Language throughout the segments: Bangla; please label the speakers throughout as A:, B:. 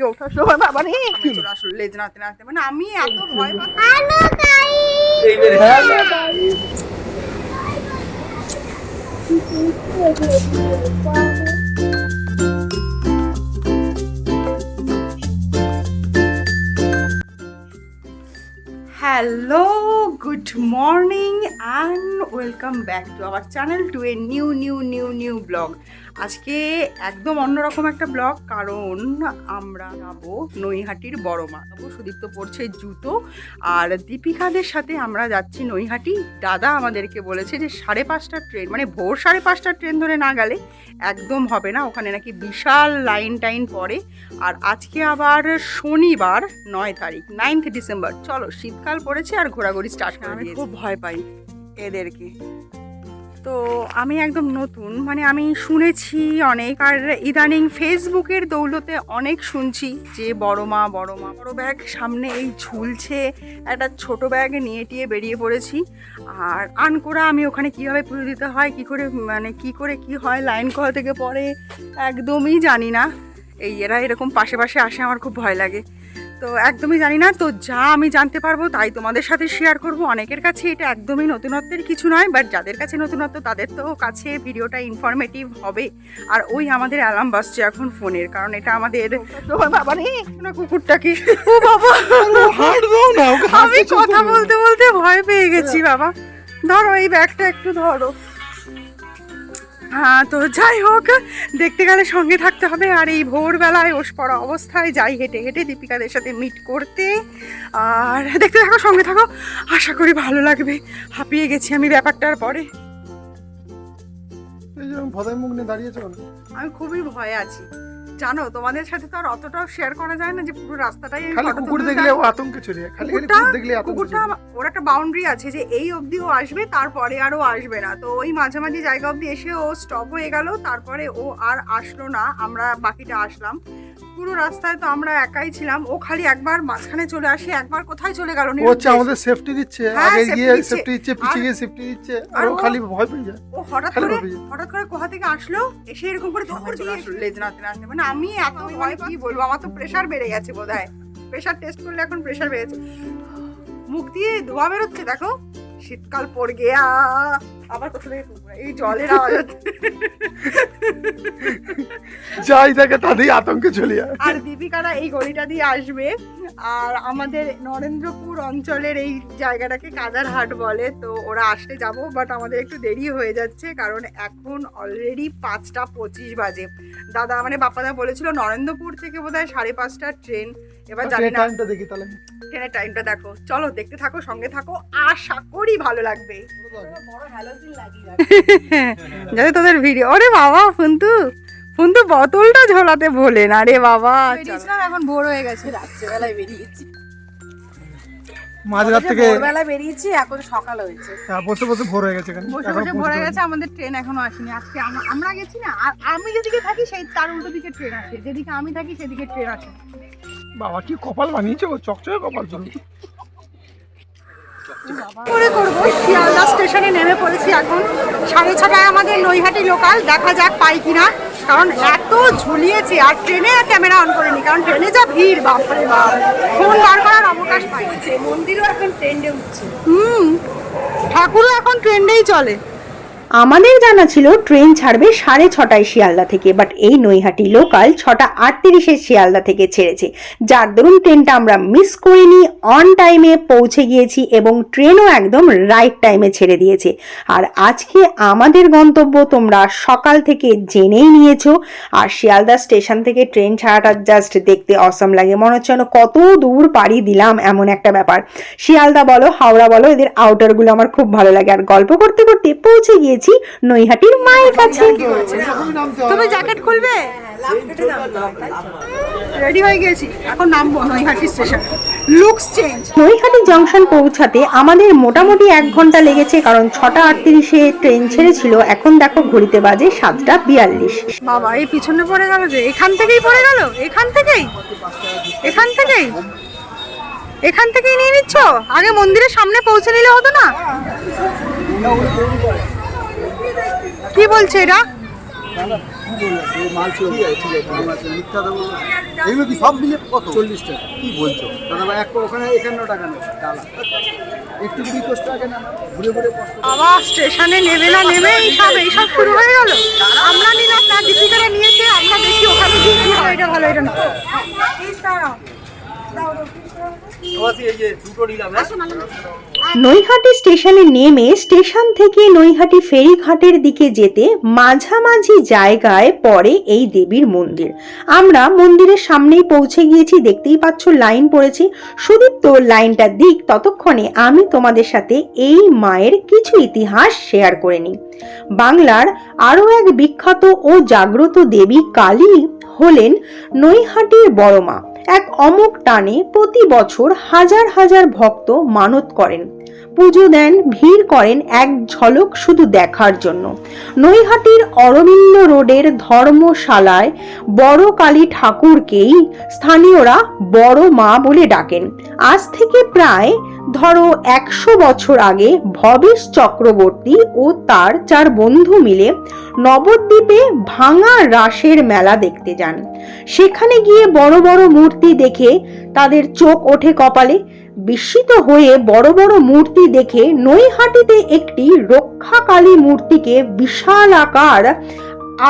A: থেকে ওঠার সময় বাবা রে। চলে আসলো লেজ নাড়তে নাড়তে। মানে আমি এত ভয় পাচ্ছি hello good morning and welcome back to our channel to a new new new new vlog আজকে একদম অন্যরকম একটা ব্লগ কারণ আমরা যাব নৈহাটির বড় মা সুদীপ্ত পড়ছে জুতো আর দীপিকাদের সাথে আমরা যাচ্ছি নৈহাটি। দাদা আমাদেরকে বলেছে যে সাড়ে পাঁচটার ট্রেন মানে ভোর সাড়ে পাঁচটার ট্রেন ধরে না গেলে একদম হবে না। ওখানে নাকি বিশাল লাইন টাইন পড়ে। আর আজকে আবার শনিবার নয় তারিখ নাইন্থ ডিসেম্বর চলো শীতকাল পড়েছে আর ঘোরাঘুরি স্টার্ট করে আমি খুব ভয় পাই এদেরকে। তো আমি একদম নতুন মানে আমি শুনেছি অনেক, আর ইদানিং ফেসবুকের দৌলতে অনেক শুনছি যে বড় মা বড় মা, বড় ব্যাগ সামনে এই ঝুলছে, একটা ছোট ব্যাগ নিয়ে টিয়ে বেরিয়ে পড়েছি। আর আনকোরা আমি ওখানে কীভাবে পুজো দিতে হয়, কি করে মানে কি করে, কি হয়, লাইন কোথা থেকে পড়ে, একদমই জানি না। এই এরা এরকম পাশে পাশে আসে, আমার খুব ভয় লাগে। তো একদমই জানি না। তো যা আমি জানতে পারব তাই তোমাদের সাথে শেয়ার করব। অনেকের কাছে এটা একদমই নতুনত্বের কিছু নয় বাট যাদের কাছে নতুনত্ব তাদের তো কাছে ভিডিওটা ইনফরমেটিভ হবে। আর ওই আমাদের অ্যালার্ম বাজছে এখন ফোনের কারণ এটা আমাদের বাবা রে না কুকুরটাকে। ও বাবা! আমি কথা বলতে বলতে ভয় পেয়ে গেছি বাবা। ধরো এই ব্যাগটা একটু ধরো। তো যাই হোক দেখতে গেলে সঙ্গে থাকতে হবে। আর এই ভোরবেলায় ওস পড়া অবস্থায় যাই হেঁটে হেঁটে দীপিকাদের সাথে মিট করতে। আর দেখতে থাকো সঙ্গে থাকো। আশা করি ভালো লাগবে। হাঁপিয়ে গেছি আমি ব্যাপারটার পরে। আমি খুবই ভয়ে আছি। জানো তোমাদের সাথে তো আর অতটাও শেয়ার করা যায় না যে পুরো রাস্তাটাই আমি
B: খালি কুকুর দেখলে ও আতঙ্কে চলে যায় খালি কুকুর দেখলে আতঙ্কে
A: কুকুরটা ওর একটা বাউন্ডারি আছে যে এই অবধি ও আসবে তারপরে আর ও আসবে না। তো ওই মাঝামাঝি জায়গা অবধি এসে ও স্টপ হয়ে গেল তারপরে ও আর আসলো না আমরা বাকিটা আসলাম। পুরো রাস্তায় তো আমরা একাই ছিলাম। ও খালি একবার মাঝখানে চলে আসে একবার কোথায় চলে গেল
B: ও হচ্ছে আমাদের সেফটি দিচ্ছে
A: হ্যাঁ,
B: আগে গিয়ে সেফটি দিচ্ছে পিছিয়ে গিয়ে সেফটি দিচ্ছে আর ও খালি ভয় পেয়ে যায়
A: ও হঠাৎ করে হঠাৎ করে কোথা থেকে আসলো? এসে এরকম করে দৌড় আসলো লেজ নাড়তে নাড়তে। মানে আমি এত ভয় কি বলব? আমার তো প্রেশার বেড়ে গেছে বোধহয়। প্রেশার টেস্ট করলে এখন প্রেশার বেড়েছে। মুখ দিয়ে ধোয়া বেরোচ্ছে দেখো। শীতকাল পড় গিয়া। আবার কোথা থেকে? এই জলের আওয়াজ
B: যাই থাকে তাতেই আতঙ্কে চলে যায়।
A: আর দীপিকারা এই গলিটা দিয়ে আসবে। আর আমাদের নরেন্দ্রপুর অঞ্চলের এই জায়গাটাকে কাদারহাট বলে তো ওরা আসতে যাব বাট আমাদের একটু দেরি হয়ে যাচ্ছে কারণ এখন অলরেডি পাঁচটা পঁচিশ বাজে। দাদা মানে বাপ্পাদা বলেছিল নরেন্দ্রপুর থেকে বোধহয় সাড়ে পাঁচটার ট্রেন এবার জানি না
B: টাইমটা দেখি তাহলে।
A: ট্রেনের টাইমটা দেখো। চলো দেখতে থাকো সঙ্গে থাকো। আশা করি ভালো লাগবে। যাতে তোদের ভিডিও ওরে বাবা ফোনতু ফোনতু বোতলটা ঝোলাতে ভোলে না রে বাবা
C: এখন ভোর হয়ে গেছে রাত্রেবেলায় বেরিয়েছি।
B: মাঝরাত থেকে
C: ভোরবেলা বেরিয়েছি এখন সকাল হয়েছে।
B: হ্যাঁ, বসে বসে ভোর হয়ে গেছে এখানে।
A: বসে বসে ভরে গেছে আমাদের ট্রেন এখনও আসেনি। আজকে আমরা গেছি না আর আমি যেদিকে থাকি সেই তার উল্টো দিকে ট্রেন আসে। যেদিকে আমি থাকি সেদিকে ট্রেন আসে।
B: বাবা কি কপাল বানিয়েছে ও চকচকে কপাল ছিল
A: করে করব। শিয়ালদা স্টেশনে নেমে পড়েছি এখন। সাড়ে ছটায় আমাদের নৈহাটি লোকাল দেখা যাক পাই কিনা। কারণ এত ঝুলিয়েছে, আর ট্রেনে ক্যামেরা অন করিনি, কারণ ট্রেনে যা ভিড়, বাপরে বাপ। ফোন বার করার অবকাশ পাই
C: মন্দিরও এখন ট্রেন্ডে উঠছে
A: হুম ঠাকুরও এখন ট্রেন্ডেই চলে।
D: আমাদের জানা ছিল ট্রেন ছাড়বে সাড়ে ছটায় শিয়ালদা থেকে বাট এই নৈহাটি লোকাল ছটা আটত্রিশে শিয়ালদা থেকে ছেড়েছে। যার দরুন ট্রেনটা আমরা মিস করিনি অন টাইমে পৌঁছে গিয়েছি এবং ট্রেনও একদম রাইট টাইমে ছেড়ে দিয়েছে। আর আজকে আমাদের গন্তব্য তোমরা সকাল থেকে জেনেই নিয়েছো। আর শিয়ালদা স্টেশন থেকে ট্রেন ছাড়াটা জাস্ট দেখতে অসম লাগে। মনে হচ্ছে যেন কত দূর পাড়ি দিলাম এমন একটা ব্যাপার। শিয়ালদা বলো, হাওড়া বলো, এদের আউটারগুলো আমার খুব ভালো লাগে। আর গল্প করতে করতে পৌঁছে গিয়েছি। নৈহাটির মায়ের কাছে।
A: তুমি জ্যাকেট খুলবে? রেডি হয়ে গেছি। এখন নামবো Naihati station looks change
D: Naihati junction পৌঁছাতে আমাদের মোটামুটি এক ঘণ্টা লেগেছে কারণ ছটা আটত্রিশে ট্রেন ছেড়েছিল। এখন দেখো ঘড়িতে বাজে সাতটা বিয়াল্লিশ।
A: বাবা এই পিছনে পড়ে গেল যে এখান থেকেই পড়ে গেল? এখান থেকেই? এখান থেকেই? এখান থেকেই নিয়ে নিচ্ছ? আগে মন্দিরের সামনে পৌঁছে নিলে হতো না? কি বলছে এরা?
E: এগুলো কি সব মিলে কত? চল্লিশ টাকা। কি বলছো? দাদা ভাই এক ওখানে একান্ন টাকা নেই ডালা একটু যদি দশ টাকা না ঘুরে ঘুরে কষ্ট
A: বাবা স্টেশনে নেবে না নেবে এইসব এইসব শুরু হয়ে গেল? আমরা নিলাম না দীপিকারা নিয়েছে আমরা দেখি ওখানে গিয়ে কি হয়। এটা ভালো এটা না।
E: হ্যাঁ?
D: নৈহাটি স্টেশনে নেমে স্টেশন থেকে নৈহাটি ফেরিঘাটের দিকে যেতে মাঝামাঝি জায়গায় পড়ে এই দেবীর মন্দির। আমরা মন্দিরের সামনেই পৌঁছে গিয়েছি, দেখতেই পাচ্ছ লাইন পড়েছি। সুদীপ্ত লাইনটা দিক, ততক্ষণে আমি তোমাদের সাথে এই মায়ের কিছু ইতিহাস শেয়ার করে নিই। বাংলার আরও এক বিখ্যাত ও জাগ্রত দেবী কালী হলেন নৈহাটির বড় মা। এক অমুক টানে প্রতি বছর হাজার হাজার ভক্ত মানত করেন। পুজো দেন, ভিড় করেন এক ঝলক শুধু দেখার জন্য। নৈহাটির অরবিন্দ রোডের ধর্মশালায় বড় কালী ঠাকুরকেই স্থানীয়রা বড় মা বলে ডাকেন। আজ থেকে প্রায় ধরো একশো বছর আগে ভবেশ চক্রবর্তী ও তার চার বন্ধু মিলে নবদ্বীপে ভাঙা রাসের মেলা দেখতে যান। সেখানে গিয়ে বড় বড় মূর্তি দেখে তাদের চোখ ওঠে কপালে। বিস্মিত হয়ে বড় বড় মূর্তি দেখে নৈহাটিতে একটি রক্ষাকালী মূর্তিকে বিশাল আকার,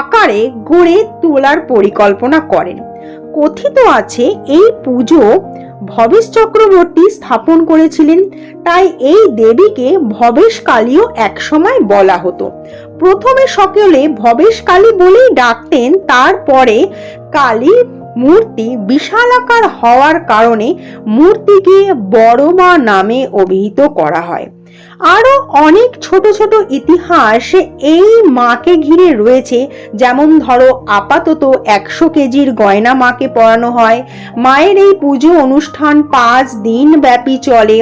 D: আকারে গড়ে তোলার পরিকল্পনা করেন। কথিত আছে, এই পুজো ভবেশ চক্রবর্তী স্থাপন করেছিলেন, তাই এই দেবীকে ভবেশ কালীও একসময় বলা হতো। প্রথমে সকলে ভবেশ কালী বলেই ডাকতেন, তারপরে কালী মূর্তি বিশালাকার হওয়ার কারণে মূর্তিকে বড়মা নামে অভিহিত করা হয়। আরও অনেক ছোট ছোট ইতিহাস এই মাকে ঘিরে রয়েছে। যেমন ধরো, আপাতত একশো কেজির গয়না মাকে পরানো হয়। মায়ের এই পুজো অনুষ্ঠান পাঁচ দিন ব্যাপী চলে।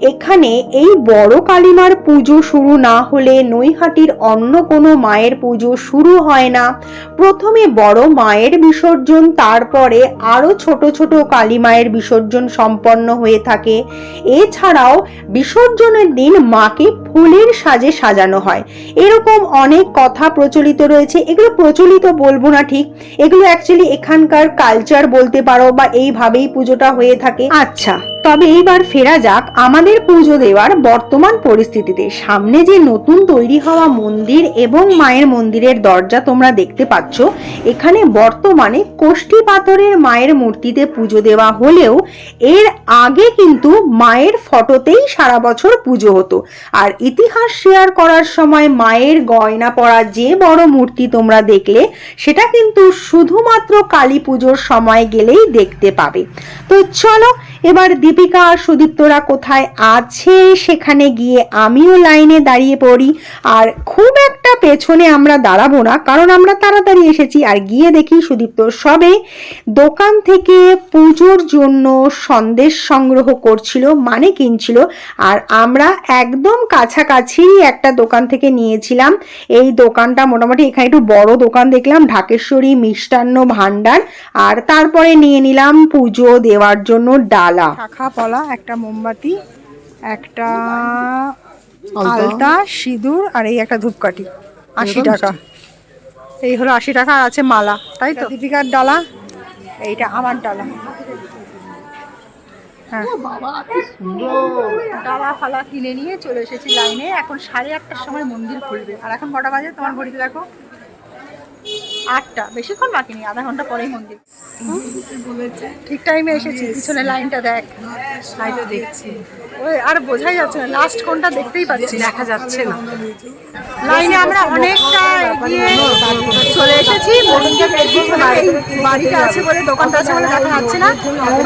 D: এখানে এই বড় কালীমার পুজো শুরু না হলে নৈহাটির অন্য কোনো মায়ের পুজো শুরু হয় না। প্রথমে বড় মায়ের বিসর্জন, তারপরে আরও ছোট ছোট কালী মায়ের বিসর্জন সম্পন্ন হয়ে থাকে। এছাড়াও বিসর্জনের দিন মাকে ফুলের সাজে সাজানো হয়। এরকম অনেক কথা প্রচলিত রয়েছে। এগুলো প্রচলিত বলব না ঠিক। এগুলো অ্যাকচুয়ালি এখানকার কালচার বলতে পারো বা এইভাবেই পুজোটা হয়ে থাকে। আচ্ছা তবে এইবার ফেরা যাক আমাদের পুজো দেওয়ার বর্তমান পরিস্থিতিতে। সামনে যে নতুন তৈরি হওয়া মন্দির এবং মায়ের মন্দিরের দরজা তোমরা দেখতে পাচ্ছ, এখানে বর্তমানে কোষ্ঠী পাথরের মায়ের মূর্তিতে পুজো দেওয়া হলেও এর আগে কিন্তু মায়ের ফটোতেই সারা বছর পুজো হতো। আর ইতিহাস শেয়ার করার সময় মায়ের গয়না পরা যে বড় মূর্তি তোমরা দেখলে, সেটা কিন্তু শুধুমাত্র কালী পুজোর সময় গেলেই দেখতে পাবে। তো চলো এবার দীপিকা আর সুদীপ্তরা কোথায় আছে সেখানে গিয়ে আমিও লাইনে দাঁড়িয়ে পড়ি। আর খুব একটা পেছনে আমরা দাঁড়াবো না, কারণ আমরা তাড়াতাড়ি এসেছি। আর গিয়ে দেখি সুদীপ্ত সবে দোকান থেকে পুজোর জন্য সন্দেশ সংগ্রহ করছিল মানে কিনছিল। আর আমরা একদম কাছাকাছি একটা দোকান থেকে নিয়েছিলাম। এই দোকানটা মোটামুটি এখানে একটু বড় দোকান দেখলাম, ঢাকেশ্বরী মিষ্টান্ন ভাণ্ডার। আর তারপরে নিয়ে নিলাম পুজো দেওয়ার জন্য ডালা।
A: শাখা পলা একটা মোমবাতি একটা আলতা। সিঁদুর আর এই একটা ধূপকাঠি। আশি টাকা। এই হলো আশি টাকা আর আছে মালা তাই তো? দীপিকার ডালা? এইটা আমার ডালা। হ্যাঁ। ডালা ফালা কিনে নিয়ে চলে এসেছি লাইনে। এখন সাড়ে আটটার সময় মন্দির খুলবে। আর এখন কটা বাজে? তোমার ঘড়িতে দেখো। আটটা বেশিক্ষণ বাকি নেই আধা ঘণ্টা পরেই মন্দির। ঠিক টাইমে এসেছি পিছনে লাইনটা দেখ।
C: লাইটও দেখছি।
A: ওই আর বোঝাই যাচ্ছে না লাস্ট কোনটা দেখতেই পাচ্ছি
C: দেখা যাচ্ছে না।
A: লাইনে আমরা অনেকটা এগিয়ে চলে এসেছি মন্দিরের পিছনে বাড়িটা আছে বলে দোকানটা আছে বলে দেখা যাচ্ছে না।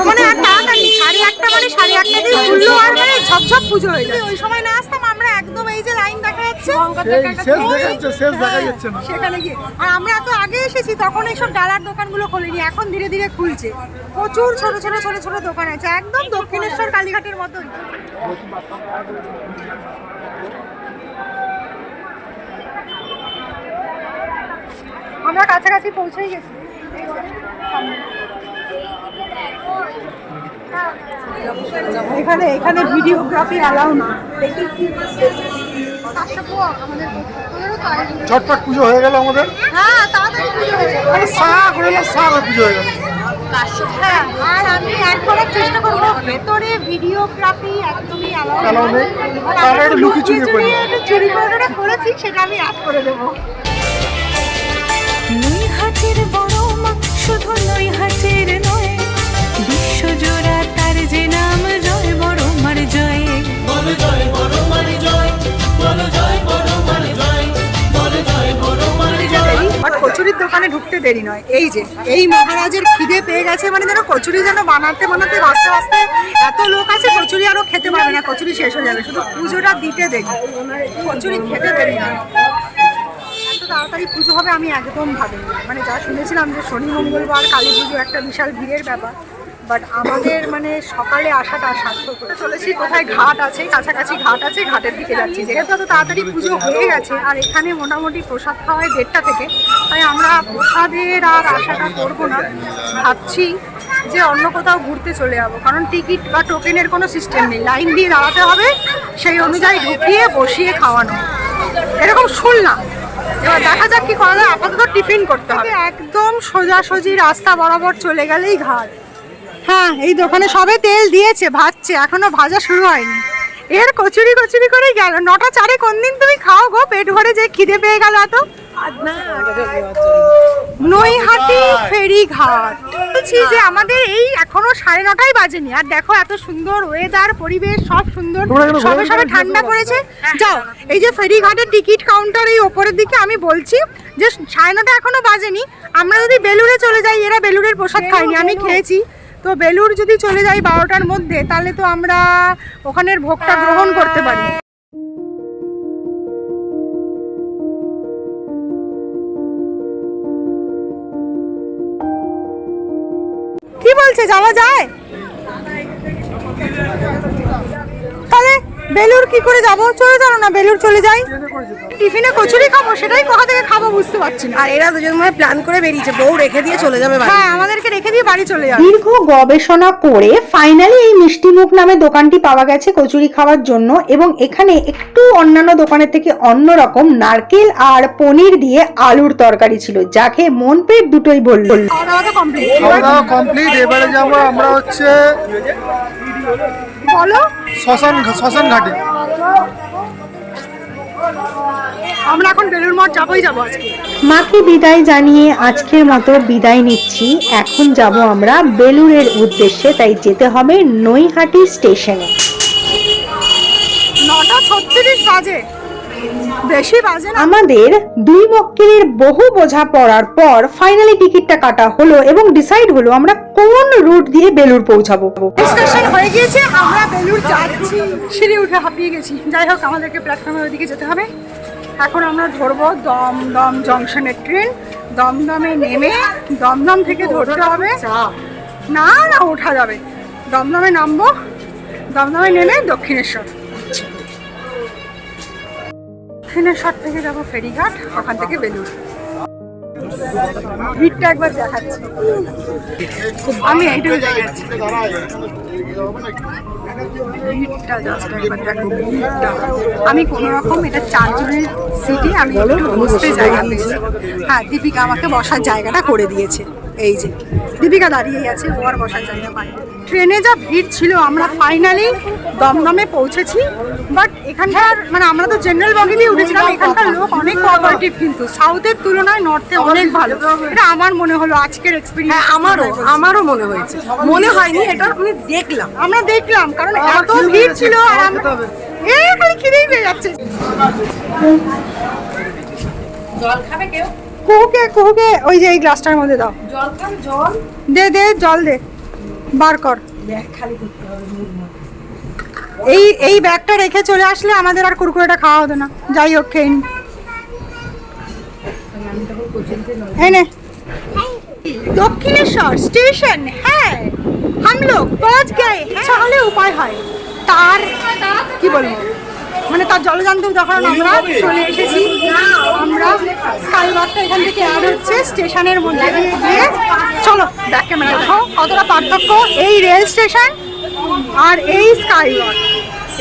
A: মানে আর তাড়াতাড়ি সাড়ে আটটা মানে সাড়ে আটটা দিয়ে খুললো আর মানে ঝপঝপ পুজো হয়ে যায়। ওই সময় না আসতাম আমরা একদম এই যে লাইন দেখা যাচ্ছে? সেখানে গিয়ে। আর আমরা এত আগে এসেছি তখন এইসব ডালার দোকানগুলো খোলেনি এখন ধীরে ধীরে খুলছে। প্রচুর ছোট ছোট ছোট ছোট দোকান আছে একদম দক্ষিণেশ্বর কালীঘাটের মতোই আমরা কাছাকাছি পৌঁছেই গেছি। এখানে এখানে ভিডিওগ্রাফি অ্যালাউ না। দেখি পনেরো
B: পুজো হয়ে গেল আমাদের?
A: হ্যাঁ তাড়াতাড়ি পুজো
B: আরে সা করে এলাম সা পুজো হয়ে গেল।
A: হ্যাঁ আর আমি এক চেষ্টা করব ভেতরে ভিডিওগ্রাফি একদমই অ্যালাউ
B: নেই। তাহলে একটু লুকিয়ে করি।
A: চুরি করে করেছি সেটা আমি অ্যাড করে দেবো।
F: নৈহাটির বড় মা শুধু নৈহাটির নয় বিশ্বজোড়া তার যে নাম জয় বড় মার জয়।
A: বাট কচুরির দোকানে ঢুকতে দেরি নয়। এই যে, এই মহারাজের খিদে পেয়ে গেছে মানে যেন কচুরি যেন বানাতে বানাতে আস্তে আস্তে এত লোক আছে, কচুরি আরও খেতে পারবে না, কচুরি শেষ হয়ে যাবে। শুধু পুজোটা দিতে দেখি কচুরি খেতে দেরি নয়। তাড়াতাড়ি পুজো হবে আমি একদম ভাবিনি। মানে যা শুনেছিলাম যে শনি, মঙ্গলবার, কালী পুজো একটা বিশাল ভিড়ের ব্যাপার। বাট আমাদের মানে সকালে আসাটা সার্থক হয়ে চলেছি, কোথায় ঘাট আছে, কাছাকাছি ঘাট আছে, ঘাটের দিকে যাচ্ছি। যেহেতু এত তাড়াতাড়ি পুজো হয়ে গেছে, আর এখানে মোটামুটি প্রসাদ খাওয়ায় দেড়টা থেকে, তাই আমরা প্রসাদের আর আশাটা করব না। ভাবছি যে অন্য কোথাও ঘুরতে চলে যাব, কারণ টিকিট বা টোকেনের কোনো সিস্টেম নেই। লাইন দিয়ে দাঁড়াতে হবে, সেই অনুযায়ী ঢুকিয়ে বসিয়ে খাওয়ানো। এরকম শুনলাম এবার দেখা যাক কি করা যায়। আপাতত টিফিন করতে হবে। একদম সোজাসুজি রাস্তা বরাবর চলে গেলেই ঘাট। হ্যাঁ এই দোকানে সবে তেল দিয়েছে ভাজছে এখনও ভাজা শুরু হয়নি। এর কচুরি কচুরি করে গেল। নটা চারে কোন দিন তুমি খাও গো? পেট ভরে যে খিদে পেয়ে গেল এত। নৈহাটি ফেরি ঘাট বলছি যে আমাদের এই এখনও সাড়ে নটাই বাজেনি। আর দেখো এত সুন্দর ওয়েদার পরিবেশ সব সুন্দর। সবে সবে ঠান্ডা
B: যেতে
A: পড়েছে। যাও এই যে ফেরি ঘাটের টিকিট কাউন্টার এই ওপরের দিকে আমি বলছি যে সাড়ে নটা এখনও বাজেনি। আমরা যদি বেলুড়ে চলে যাই এরা বেলুড়ের প্রসাদ খাইনি আমি খেয়েছি। তো বেলুর যদি চলে যাই বারোটার মধ্যে, তাহলে তো আমরা ওখানের ভোগটা গ্রহণ করতে পারি। কি বলছে? যাওয়া যায়? বেলুর কি করে যাব? চলে চলো না বেলুর চলে যাই। টিফিনে কচুরি খাব সেটাই কোথা থেকে খাব বুঝতে পারছি না।
C: আর এরা দুজন মানে প্ল্যান করে বেরিয়েছে বউ রেখে দিয়ে চলে যাবে
A: হ্যাঁ আমাদেরকে রেখে দিয়ে বাড়ি চলে যাবে।
D: দীর্ঘ গবেষণা করে ফাইনালি এই মিষ্টিমুখ নামে দোকানটি পাওয়া গেছে কচুরি খাওয়ার জন্য এবং এখানে একটু অন্যান্য দোকানের থেকে অন্যরকম নারকেল আর পনির দিয়ে আলুর তরকারি ছিল যা খেয়ে মন পেট দুটোই বলল
B: কমপ্লিট এবারে যাব আমরা হচ্ছে
A: বলো।
B: শ্মশান শ্মশান ঘাটে।
A: আমরা এখন বেলুর মঠ যাবই যাব আজকে।
D: মাকে বিদায় জানিয়ে আজকের মতো বিদায় নিচ্ছি। এখন যাব আমরা বেলুরের উদ্দেশ্যে তাই যেতে হবে নৈহাটি স্টেশনে।
A: নটা ছত্রিশ বাজে। বেশি বাজে না?
D: আমাদের দুই মক্কেলের বহু বোঝা পড়ার পর ফাইনালি টিকিটটা কাটা হলো এবং ডিসাইড হলো আমরা কোন রুট দিয়ে বেলুর পৌঁছাবো।
A: স্টেশন হয়ে গিয়েছে আমরা বেলুর যাচ্ছি। সিঁড়ি উঠে হাঁপিয়ে গেছি। যাই হোক আমাদেরকে প্ল্যাটফর্মের ওদিকে যেতে হবে। এখন আমরা ধরবো দমদম জংশনের ট্রেন দমদমে নেমে দমদম থেকে ধরতে হবে। না না ওঠা যাবে। দমদমে নামবো। দমদমে নেমে দক্ষিণেশ্বর। দক্ষিণেশ্বর থেকে যাব ফেরিঘাট, ওখান থেকে বেলুর ভিড়টা একবার দেখাচ্ছি। আমি এইটুকু দেখাচ্ছি। আমি কোনো রকম এটা চারজনের সিটে আমি বসতে জায়গা পেয়েছি। হ্যাঁ দীপিকা আমাকে বসার জায়গাটা করে দিয়েছে। এই যে, দীপিকা দাঁড়িয়েই আছে, ও আর বসার জায়গা পাই ট্রেনে যা ভিড় ছিল, আমরা ফাইনালি দমদমে পৌঁছেছি। বাট এখানকার মানে আমরা তো জেনারেল বগিতেই উঠেছিলাম এখানকার লোক অনেক কোঅপারেটিভ কিন্তু সাউথের তুলনায় নর্থে অনেক ভালো। এটা আমার মনে হলো আজকের এক্সপিরিয়েন্স
C: হ্যাঁ আমারও আমারও মনে হয়েছে। মনে হয়নি এটা আমি দেখলাম।
A: আমরা দেখলাম কারণ এত ভিড় ছিল আর আমরা এ খালি খিদেই পেয়ে যাচ্ছে।
C: জল খাবে কেউ?
A: কুহুকে কুহুকে ওই যে এই গ্লাসটার মধ্যে দাও।
C: জল খাবে জল?
A: দে দে জল দে। বার কর।
C: ব্যাগ খালি করতে হবে।
A: এই এই ব্যাগটা রেখে চলে আসলে আমাদের আর কুরকুরেটা খাওয়া হতো না। যাই হোক, খেয়ে নি। দক্ষিণেশ্বর স্টেশন হ্যাঁ। হাম লোক পৌঁছ গয়ে হ্যাঁ। তাহলে উপায় হয়। তার, কি বলব? মানে তার জলযান্ত যখন আমরা চলে এসেছি, আমরা স্কাইওয়াকটা এখান থেকে আর হচ্ছে স্টেশনের মধ্যে। দিয়ে গিয়ে চলো, ব্যাক ক্যামেরা দেখো কতটা পার্থক্য। এই রেল স্টেশন আর এই স্কাই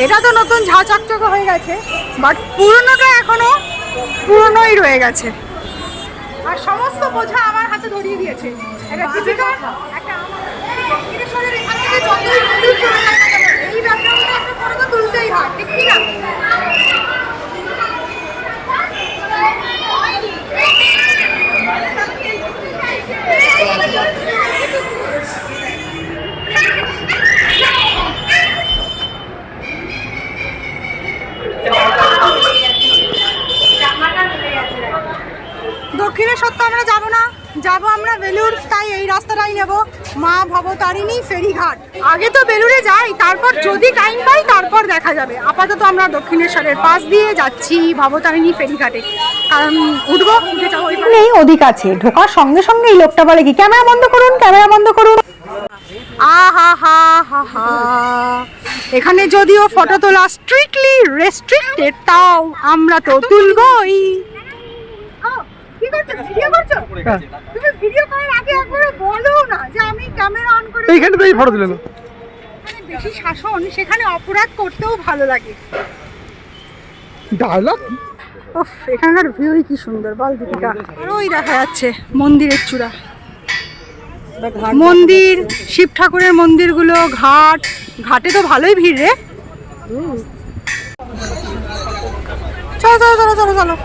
A: এটা তো নতুন ঝা চকচকে হয়ে গেছে বাট পুরনোটা এখনও পুরনোই রয়ে গেছে। আর সমস্ত বোঝা আমার হাতে ধরিয়ে দিয়েছে। একটা একটা এই ব্যাপারটা তুলতেই হয়, ঠিক না? দক্ষিণেশ্বর তো আমরা যাব না। যাব আমরা বেলুর তাই এই রাস্তাটাই নেব। মা ভবতারিণী ফেরিঘাট। আগে তো বেলুরে যাই তারপর যদি টাইম পাই তারপর দেখা যাবে। আপাতত আমরা দক্ষিণেশ্বরের পাশ দিয়ে যাচ্ছি ভবতারিণী ফেরিঘাটে। কারণ উঠবো।
D: নেই অধিক আছে। ঢোকার সঙ্গে সঙ্গে এই লোকটা বলে কি? ক্যামেরা বন্ধ করুন ক্যামেরা বন্ধ করুন।
A: আহা হা হা হা এখানে যদিও ফটো তোলা স্ট্রিক্টলি রেস্ট্রিক্টেড তাও আমরা তো তুলবই। করছ? ভিডিও করছ? তুমি ভিডিও করার আগে একবার বলো না যে আমি ক্যামেরা অন করে
B: এইখানে তো এই ফটো দিলেন
A: যেখানে বেশি শাসন সেখানে অপরাধ করতেও ভালো লাগে।
B: ডায়লগ
A: এখানকার ভিউই কি সুন্দর বল দীপিকা। আর ওই দেখা যাচ্ছে মন্দিরের চূড়া। মন্দির শিব ঠাকুরের মন্দিরগুলো ঘাট। ঘাটে তো ভালোই ভিড় রে। চলো চলো চলো চলো চলো।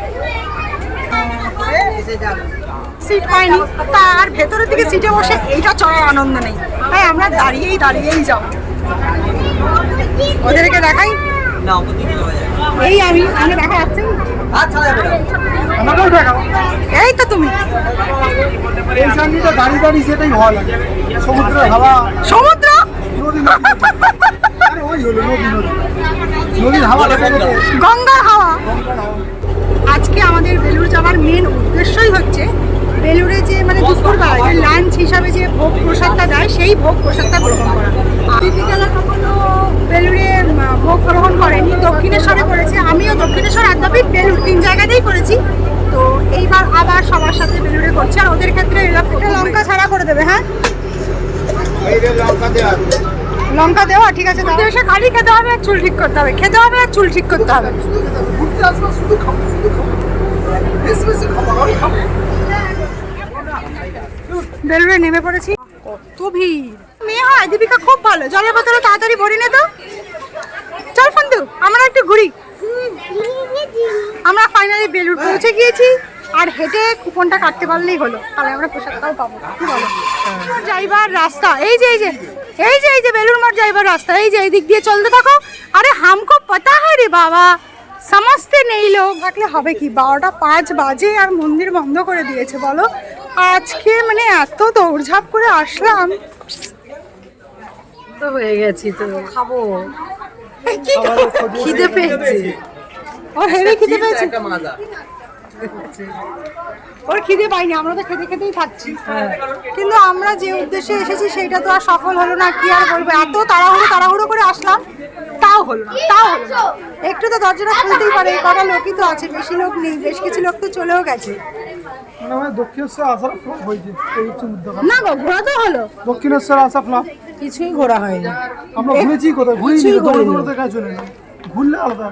A: সিট পাইনি তার ভেতরের দিকে সিটে বসে এইটা চড়ার আনন্দ নেই। তাই আমরা দাঁড়িয়েই দাঁড়িয়েই যাব। ওদেরকে দেখাই। এই আমি আমি দেখা যাচ্ছে।
B: আমাকেও দেখাও।
A: এই তো তুমি।
B: এই দাঁড়িয়ে দাঁড়িয়ে যেতেই ভালো লাগে। সমুদ্রের হাওয়া।
A: সমুদ্র?
B: নদী নদী আরে ওই হলো নদী নদী। নদীর হাওয়া।
A: গঙ্গার হাওয়া। আজকে আমাদের বেলুর যাওয়ার মেন উদ্দেশ্যই হচ্ছে বেলুরে যে মানে দুপুরবেলা যে লাঞ্চ হিসাবে যে ভোগ প্রসাদটা দেয় সেই ভোগ প্রসাদটা গ্রহণ করা। দীপিকালা কখনো বেলুরে ভোগ গ্রহণ করেনি দক্ষিণেশ্বরে করেছে। আমিও দক্ষিণেশ্বর আদ্যাপীঠ বেলুর তিন জায়গাতেই করেছি। তো এইবার আবার সবার সাথে বেলুরে করছে। আর ওদের ক্ষেত্রে একটা লঙ্কা ছাড়া করে দেবে হ্যাঁ? লঙ্কা দেওয়া ঠিক আছে তাহলে এসে খালি খেতে হবে আর চুল ঠিক করতে হবে। খেতে হবে আর চুল ঠিক করতে হবে।
B: ঘুরতে আসবা শুধু খাব শুধু খাব বেশি বেশি খাব আমি খাব
A: বেলুড়ে নেমে পড়েছি। কত ভিড়। মেয়ে হয়, দীপিকা খুব ভালো। জলের বোতলে তাড়াতাড়ি ভরি নে তো। চল ফন্দু, আমরা একটু ঘুরি। আমরা ফাইনালি বেলুর পৌঁছে গিয়েছি। আর হেঁটে কুপনটা কাটতে পারলেই হলো। তাহলে আমরা প্রসাদটাও পাবো। যাইবার রাস্তা। এই যে এই যে এই যে এই যে বেলুর মঠ যাইবার রাস্তা। এই যে, এই দিক দিয়ে চলতে থাকো। আরে হামকো পাতা হ্যাঁ রে বাবা। সমস্তে নেই লোক। থাকলে হবে কি? বারোটা পাঁচ বাজে আর মন্দির বন্ধ করে দিয়েছে বলো। আজকে মানে এত দৌড়ঝাঁপ করে আসলাম।
C: তো হয়ে গেছি তো। খাব।
A: কি
C: খিদে পেয়েছে।
A: ওর হেভি খিদে পেয়েছে? ওর খিদে পাইনি আমরা তো খেতে খেতেই থাকছি। কিন্তু আমরা যে উদ্দেশ্যে এসেছি সেটা তো আর সফল হলো না কি আর বলব? এত তাড়াহুড়ো তাড়াহুড়ো করে আসলাম। তাও হলো না তাও হলো না। একটু তো দরজাটা খুলতেই পারে কটা লোকই তো আছে বেশি লোক নেই বেশ কিছু লোক তো চলেও গেছে।
B: মানে দক্ষিণেশ্বর আসার ফ্লপ হয়েছে
A: না গো ঘোরা তো হলো।
B: দক্ষিণেশ্বর আসা ফ্লপ
C: কিছুই ঘোরা হয়নি।
B: আমরা ঘুরেছি কোথায়? ঘুরিনি তো কাজ চলে ঘুরলে আলাদা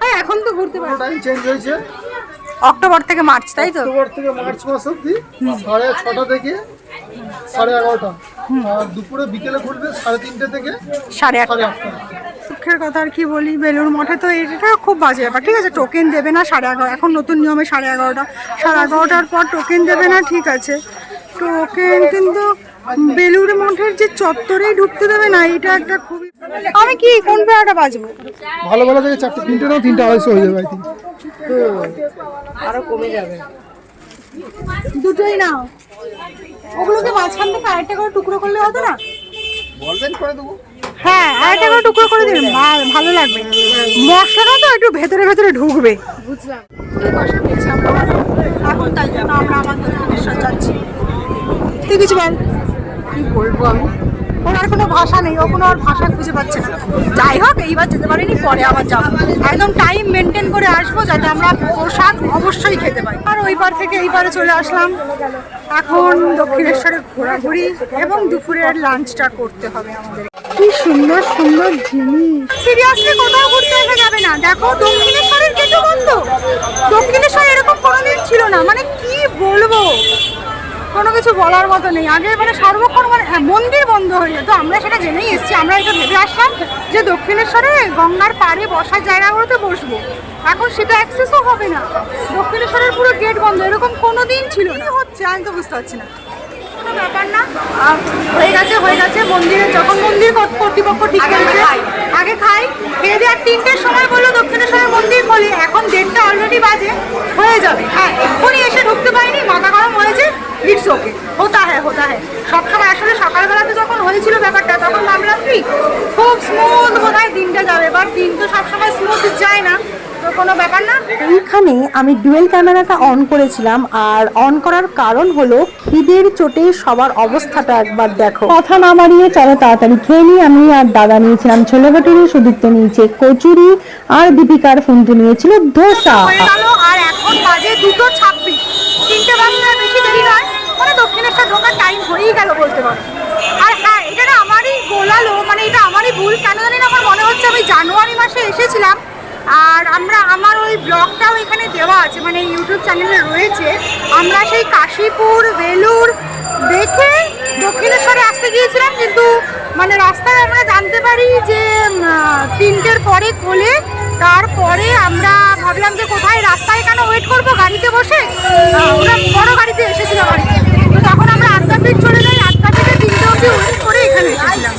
A: হ্যাঁ, এখন তো ঘুরতে পারি।
B: টাইম চেঞ্জ হয়েছে।
A: অক্টোবর থেকে মার্চ তাই তো?
B: অক্টোবর থেকে মার্চ মাস অব্দি সাড়ে ছটা থেকে সাড়ে এগারোটা। আর দুপুরে বিকেলে ঘুরবে সাড়ে তিনটে থেকে
A: সাড়ে আটটা। দুঃখের কথা আর কি বলি বেলুর মঠে তো এটা খুব বাজে ব্যাপার। ঠিক আছে টোকেন দেবে না সাড়ে এগারো এখন নতুন নিয়মে সাড়ে এগারোটা। সাড়ে এগারোটার পর টোকেন দেবে না ঠিক আছে। টোকেন কিন্তু বেলুর মঠের যে চত্বরেই ঢুকতে দেবে না এটা একটা খুবই আমি কি কোন পেয়ারটা বাজবো?
B: ভালো ভালো থেকে চারটে তিনটে নাও তিনটে আড়াইশো হয়ে যাবে
C: আরও কমে যাবে।
A: দুটোই নাও। ওগুলোকে মাঝখান থেকে আরেকটা করে টুকরো করলে হতো না?
E: বলবেন করে দেবো।
A: হ্যাঁ আরেকটা করে টুকরো করে দিন ভালো লাগবে। মশলাটা তো একটু ভেতরে ভেতরে ঢুকবে।
C: বুঝলাম।
A: এখন তাই জন্য আমরা আমাদের যাচ্ছি। তুই কিছু বল
C: কি বলব আমি?
A: ওর আর কোনো ভাষা নেই ও কোনো আর ভাষা খুঁজে পাচ্ছে না। যাই হোক এইবার যেতে পারিনি পরে আবার যাব। একদম টাইম মেনটেন করে আসব যাতে আমরা প্রসাদ অবশ্যই খেতে পাই আর ওই পার থেকে এই পারে চলে আসলাম। এখন দক্ষিণেশ্বরে ঘোরাঘুরি এবং দুপুরের লাঞ্চটা করতে হবে আমাদের। কি সুন্দর সুন্দর জিনিস। সিরিয়াসলি কোথাও ঘুরতে এসে যাবে না। দেখো দক্ষিণেশ্বরের কিছু বন্ধ। দক্ষিণেশ্বর এরকম কোনোদিন ছিল না। মানে কি বলব? কোনো কিছু বলার মতো নেই। আগে মানে সর্বক্ষণ মানে হ্যাঁ মন্দির বন্ধ হয়ে যেত। আমরা সেটা জেনেই এসেছি। আমরা এটা ভেবে আসলাম যে দক্ষিণেশ্বরে গঙ্গার পাড়ে বসার জায়গাগুলোতে বসবো। এখন সেটা অ্যাক্সেসও হবে না। দক্ষিণেশ্বরের পুরো গেট বন্ধ। এরকম কোনো দিন ছিল না। কি হচ্ছে? আমি তো বুঝতে পারছি না। কোনো ব্যাপার না। হয়ে গেছে হয়ে গেছে। মন্দিরে যখন মন্দির কর্তৃপক্ষ ঠিক করেছে আগে খাই। খেয়ে দিয়ে আর তিনটের সময় বলল দক্ষিণেশ্বরের মন্দির খোলে। এখন দেড়টা অলরেডি বাজে। হয়ে যাবে। হ্যাঁ এক্ষুনি এসে ঢুকতে পারিনি। মাথা গরম হয়েছে। ইটস ওকে হতা হ্যাঁ হতা হ্যাঁ সবসময় আসলে সকালবেলাতে যখন হয়েছিল ব্যাপারটা, তখন ভাবলাম কি, খুব স্মুথ বোধ হয় দিনটা যাবে। বাট দিন তো সবসময় স্মুথ যায় না। কোনো ব্যাপার না?
D: এইখানে আমি ডুয়েল ক্যামেরাটা অন করেছিলাম আর অন করার কারণ হলো খিদের চোটে সবার অবস্থাটা একবার দেখো। কথা না বাড়িয়ে চলো তাড়াতাড়ি খেয়ে নিই। আমি আর দাদা নিয়েছিলাম ছোলে ভাটুরি সুদীপ্ত নিয়েছে কচুরি আর দীপিকার ফোনটু নিয়েছিল ধোসা
A: আর এখন বাজে দুটো ছাব্বিশ। তিনটে বাজতে বেশি দেরি নয়। মানে দক্ষিণেশ্বর ঢোকার টাইম হয়েই গেল বলতে পারো। আর হ্যাঁ এটা না আমারই গোলালো মানে এটা আমারই ভুল। কেন জানি না আমার মনে হচ্ছে আমি জানুয়ারি মাসে এসেছিলাম। আর আমরা, আমার ওই ব্লগটাও এখানে দেওয়া আছে মানে ইউটিউব চ্যানেলে রয়েছে। আমরা সেই কাশীপুর বেলুর দেখে দক্ষিণেশ্বরে আসতে গিয়েছিলাম, কিন্তু মানে রাস্তায় আমরা জানতে পারি যে তিনটের পরে খোলে, তারপরে আমরা ভাবলাম যে কোথায় রাস্তায় কেন ওয়েট করব, গাড়িতে বসে? ওরা বড় গাড়িতে এসেছিলাম আর তখন আমরা ফিট চলে যাই, আটটা থেকে তিনটে অবধি ওয়েট করে এখানে এসেছিলাম।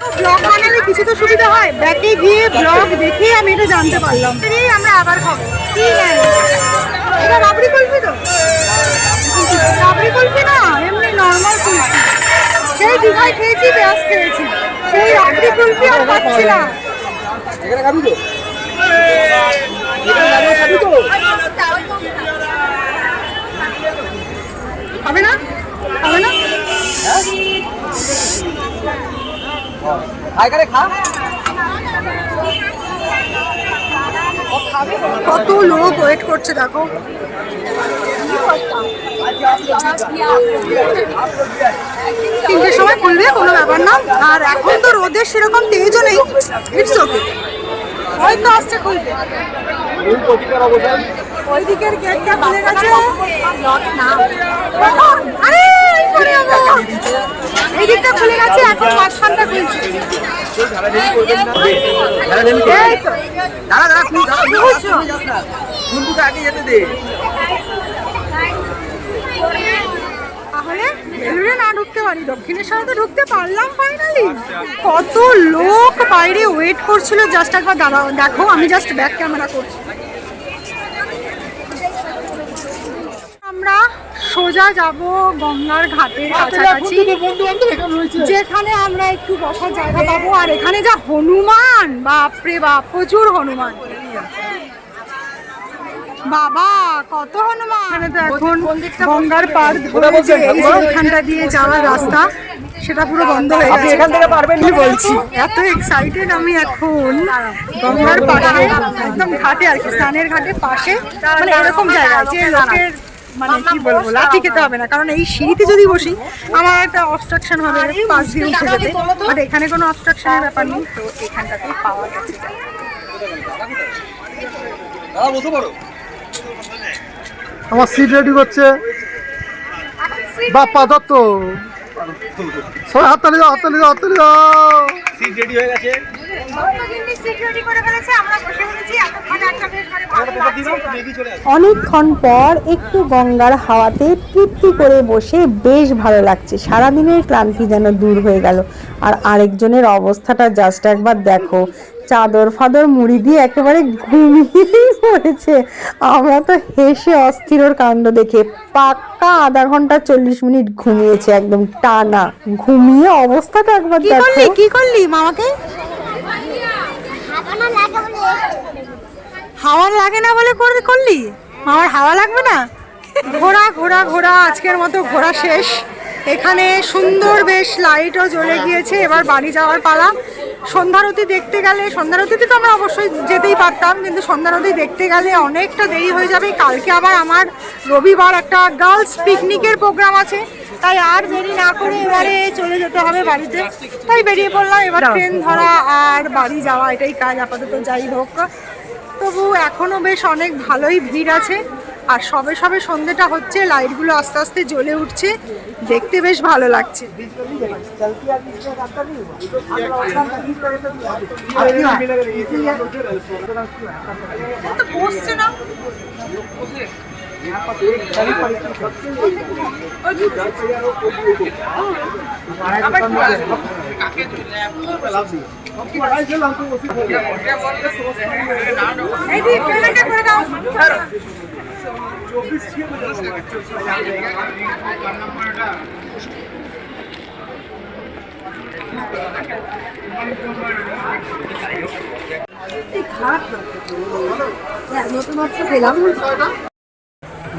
A: ব্লগ বানালে কিছু তো সুবিধা হয়। ব্যাকে গিয়ে ব্লগ দেখে আমি এটা জানতে পারলাম। এই আমরা আবার খাব। কি জানি এটা রাবড়ি কুলফি তো? রাবড়ি কুলফি না এমনি নর্মাল কুলফি। সেই দীঘায় খেয়েছি পেঁয়াজ খেয়েছি। সেই রাবড়ি কুলফি আর পাচ্ছি না।
E: এখানে খাবি তো? খাবি তো?
A: হবে না? হবে না?
E: খা
A: কত লোক ওয়েট করছে, দেখো। তিনটের সময় খুলবে, কোনো ব্যাপার না। আর এখন তো রোদের সেরকম তেজও নেই। ইটস ওকে হয়তো আসছে খুলবে
E: এই প্রতিকার অবসান
A: ওই দিকের গেটটা খুলে গেছে। যাব। দিকটা খুলে গেছে এখন মাঝখানটা খুলছে। তাহলে ভেলুরে না ঢুকতে পারি। দক্ষিণেশ্বরে তো ঢুকতে পারলাম ফাইনালি কত লোক বাইরে ওয়েট করছিল জাস্ট একবার দাঁড়াও দেখো আমি জাস্ট ব্যাক ক্যামেরা করছি। আমরা সোজা যাব গঙ্গার ঘাটের কাছাকাছি।
B: এখানে রয়েছে।
A: যেখানে আমরা একটু বসার জায়গা পাবো আর এখানে যা হনুমান বাপরে বাপ প্রচুর হনুমান। বাবা কত হনুমান! এখানে গঙ্গার পার এখানটা দিয়ে যাওয়ার রাস্তা সেটা পুরো বন্ধ হয়ে গেছে।
E: এখান থেকে পারবেন
A: কি বলছি? এত এক্সাইটেড আমি এখন গঙ্গার পাশে একদম ঘাটে আর কি স্নানের ঘাটে পাশে। মানে এরকম জায়গা আছে লোকের মানে কি বলব লাঠি খেতে হবে না কারণ এই সিঁড়িতে যদি বসি আমার একটা অবস্ট্রাকশন হবে পাশ দিয়ে উঠে যেতে বাট এখানে কোনো অবস্ট্রাকশনের ব্যাপার নেই তো এখানটাতেই পাওয়া গেছে।
B: আমার সিট রেডি করছে। বাপ্পা দত্ত। সবাই হাততালি দাও হাততালি দাও হাততালি দাও।
E: সিট রেডি হয়ে গেছে।
D: অনেকক্ষণ পর একটু গঙ্গার হাওয়াতে তৃপ্তি করে বসে বেশ ভালো লাগছে। সারাদিনের ক্লান্তি যেন দূর হয়ে গেল। আর আরেকজনের অবস্থাটা জাস্ট একবার দেখো। চাদর ফাদর মুড়ি দিয়ে একেবারে ঘুমিয়েই পড়েছে। আমরা তো হেসে অস্থিরর কাণ্ড দেখে পাক্কা আধা ঘণ্টা চল্লিশ মিনিট ঘুমিয়েছে একদম টানা। ঘুমিয়ে অবস্থাটা একবার
A: কি করলি?
D: দেখো।
A: কি করলি মামাকে? হাওয়া লাগে না বলে করে করলি? আমার হাওয়া লাগবে না? ঘোরা ঘোরা ঘোরা, আজকের মতো ঘোরা শেষ। এখানে সুন্দর বেশ লাইটও জ্বলে গিয়েছে এবার বাড়ি যাওয়ার পালা। সন্ধ্যারতি দেখতে গেলে সন্ধ্যারতিতে তো আমরা অবশ্যই যেতেই পারতাম কিন্তু সন্ধ্যারতি দেখতে গেলে অনেকটা দেরি হয়ে যাবে। কালকে আবার আমার রবিবার একটা গার্লস পিকনিকের প্রোগ্রাম আছে তাই আর দেরি না করে এবারে চলে যেতে হবে বাড়িতে। তাই বেরিয়ে পড়লাম এবার ট্রেন ধরা আর বাড়ি যাওয়া এটাই কাজ আপাতত যাই হোক। তবু এখনও বেশ অনেক ভালোই ভিড় আছে। আর সবে সবে সন্ধেটা হচ্ছে লাইটগুলো আস্তে আস্তে জ্বলে উঠছে। দেখতে বেশ ভালো লাগছে।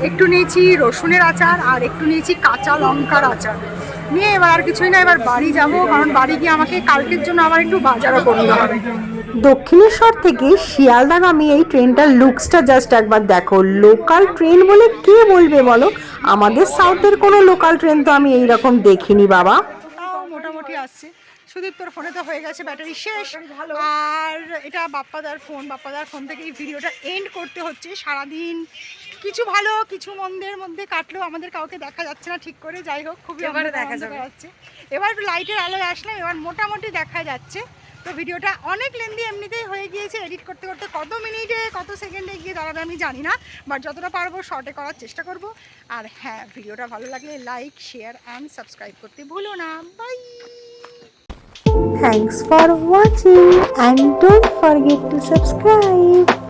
A: একটু নিয়েছি রসুনের আচার আর একটু নিয়েছি কাঁচা লঙ্কার আচার। নিয়ে এবার আর কিছুই না এবার বাড়ি যাব কারণ বাড়ি গিয়ে আমাকে কালকের জন্য আবার একটু বাজারও করতে হবে।
D: দক্ষিণেশ্বর থেকে শিয়ালদাগামী এই ট্রেনটার লুকসটা জাস্ট একবার দেখো। লোকাল ট্রেন বলে কে বলবে বলো? আমাদের সাউথের কোনো লোকাল ট্রেন তো আমি এই রকম দেখিনি বাবা।
A: মোটামুটি আসছে। সুদীপ তোর ফোনে তো হয়ে গেছে ব্যাটারি শেষ। আর এটা বাপ্পাদার ফোন বাপ্পাদার ফোন থেকে এই ভিডিওটা এন্ড করতে হচ্ছে। সারাদিন কিছু ভালো কিছু মন্দের মধ্যে কাটলেও আমাদের কাউকে দেখা যাচ্ছে না ঠিক করে। যাই হোক খুবই
C: এবারে দেখা।
A: যাচ্ছে এবার একটু লাইটের আলোয় আসলাম এবার মোটামুটি দেখা যাচ্ছে। তো ভিডিওটা অনেক লেন্দি এমনিতেই হয়ে গিয়েছে এডিট করতে করতে কত মিনিটে কত সেকেন্ডে গিয়ে দাঁড়াবে আমি জানি না বাট যতটা পারব শর্টে করার চেষ্টা করব। আর হ্যাঁ ভিডিওটা ভালো লাগলে লাইক শেয়ার অ্যান্ড সাবস্ক্রাইব করতে ভুলো না। Bye
D: Thanks for watching and don't forget to subscribe.